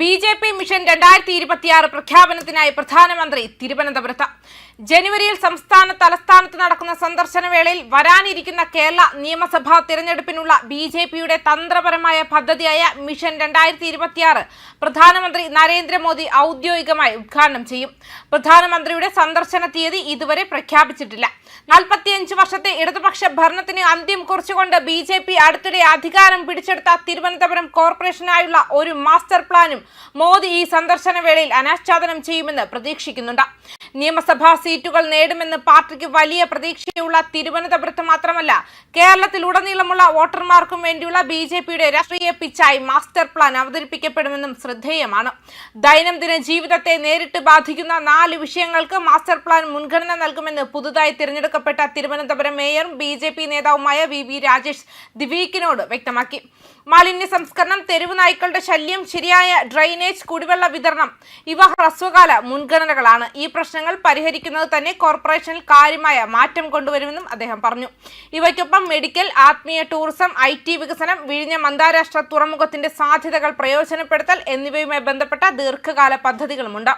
B J P mission രണ്ടായിരത്തി ഇരുപത്തിയാറ് പ്രഖ്യാപനത്തിനായി പ്രധാനമന്ത്രി തിരുവനന്തപുരത്ത്. ജനുവരിയിൽ സംസ്ഥാന തലസ്ഥാനത്ത് നടക്കുന്ന സന്ദർശന വേളയിൽ വരാനിരിക്കുന്ന കേരള നിയമസഭാ തിരഞ്ഞെടുപ്പിനുള്ള ബി ജെ പിയുടെ തന്ത്രപരമായ പദ്ധതിയായ മിഷൻ രണ്ടായിരത്തി ഇരുപത്തിയാറ് പ്രധാനമന്ത്രി നരേന്ദ്രമോദി ഔദ്യോഗികമായി ഉദ്ഘാടനം ചെയ്യും. പ്രധാനമന്ത്രിയുടെ സന്ദർശന തീയതി ഇതുവരെ പ്രഖ്യാപിച്ചിട്ടില്ല. നാൽപ്പത്തിയഞ്ച് വർഷത്തെ ഇടതുപക്ഷ ഭരണത്തിന് അന്ത്യം കുറിച്ചുകൊണ്ട് ബി ജെ പി അടുത്തിടെ അധികാരം പിടിച്ചെടുത്ത തിരുവനന്തപുരം കോർപ്പറേഷനായുള്ള ഒരു മാസ്റ്റർ പ്ലാനും മോദി ഈ സന്ദർശന വേളയിൽ അനാച്ഛാദനം ചെയ്യുമെന്ന് പ്രതീക്ഷിക്കുന്നുണ്ട്. നിയമസഭാ സീറ്റുകൾ നേടുമെന്ന് പാർട്ടിക്ക് വലിയ പ്രതീക്ഷയുള്ള തിരുവനന്തപുരത്ത് മാത്രമല്ല കേരളത്തിലുടനീളമുള്ള വോട്ടർമാർക്കും വേണ്ടിയുള്ള ബി ജെ പിയുടെ രാഷ്ട്രീയ പിച്ചായി മാസ്റ്റർ പ്ലാൻ അവതരിപ്പിക്കപ്പെടുമെന്നും ശ്രദ്ധേയമാണ്. ദൈനംദിന ജീവിതത്തെ നേരിട്ട് ബാധിക്കുന്ന നാല് വിഷയങ്ങൾക്ക് മാസ്റ്റർ പ്ലാൻ മുൻഗണന നൽകുമെന്ന് പുതുതായി തിരഞ്ഞെടുക്കപ്പെട്ട തിരുവനന്തപുരം മേയറും ബി ജെ പി നേതാവുമായ വി വി രാജേഷ് ദിവീക്കിനോട് വ്യക്തമാക്കി. മാലിന്യ സംസ്കരണം തെരുവ് നായ്ക്കളുടെ ശല്യം ശരിയായ ഡ്രൈനേജ് കുടിവെള്ള വിതരണം ഇവ ഹ്രസ്വകാല മുൻഗണനകളാണ്. ഈ പ്രശ്നങ്ങൾ പരിഹരിക്കുന്നത് തന്നെ കോർപ്പറേഷനിൽ കാര്യമായ മാറ്റം കൊണ്ടുവരുമെന്നും അദ്ദേഹം പറഞ്ഞു. ഇവയ്ക്കൊപ്പം മെഡിക്കൽ ആത്മീയ ടൂറിസം ഐ ടി വികസനം വിഴിഞ്ഞം അന്താരാഷ്ട്ര തുറമുഖത്തിന്റെ സാധ്യതകൾ പ്രയോജനപ്പെടുത്തൽ എന്നിവയുമായി ബന്ധപ്പെട്ട ദീർഘകാല പദ്ധതികളുമുണ്ട്.